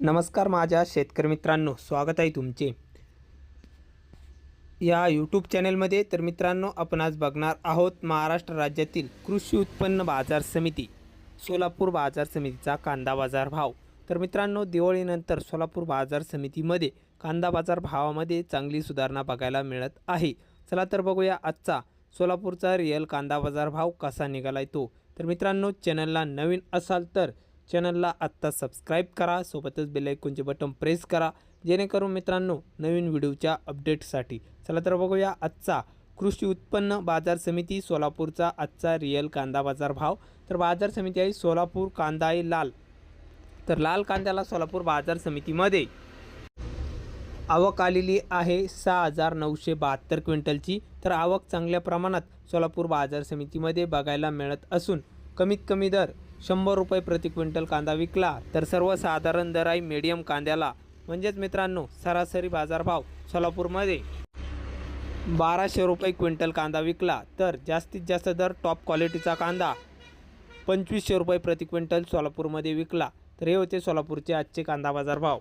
नमस्कार माझ्या शेतकरी मित्रांनो स्वागत आहे तुमचे. या यूट्यूब चॅनलमध्ये तर मित्रांनो आपण आज बघणार आहोत महाराष्ट्र राज्यातील कृषी उत्पन्न बाजार समिती सोलापूर बाजार समितीचा कांदा बाजार भाव. तर मित्रांनो दिवाळीनंतर सोलापूर बाजार समितीमध्ये कांदा बाजार भावामध्ये चांगली सुधारणा बघायला मिळत आहे. चला तर बघूया आजचा सोलापूरचा रिअल कांदा बाजार भाव कसा निघाला आहे तो. तर मित्रांनो चॅनलला नवीन असाल तर चॅनलला आत्ता सबस्क्राईब करा सोबतच बेलायकोनचे बटन प्रेस करा जेणेकरून मित्रांनो नवीन व्हिडिओच्या अपडेटसाठी चला तर बघूया आजचा कृषी उत्पन्न बाजार समिती सोलापूरचा आजचा रिअल कांदा बाजार भाव. तर बाजार समिती आहे सोलापूर कांदा आहे लाल. तर लाल कांद्याला सोलापूर बाजार समितीमध्ये आवक आलेली आहे सहा हजार नऊशे बहात्तर क्विंटलची तर आवक चांगल्या प्रमाणात सोलापूर बाजार समितीमध्ये बघायला मिळत असून कमीत कमी दर शंभर रुपये प्रति क्विंटल कांदा विकला तर सर्वसाधारण दर आहे मीडियम कांद्याला. म्हणजेच मित्रांनो सरासरी बाजारभाव सोलापूरमध्ये. बाराशे रुपये क्विंटल कांदा विकला तर जास्तीत जास्त दर टॉप क्वालिटीचा कांदा. पंचवीसशे रुपये प्रति क्विंटल सोलापूरमध्ये विकला तर हे होते सोलापूरचे आजचे कांदा बाजारभाव.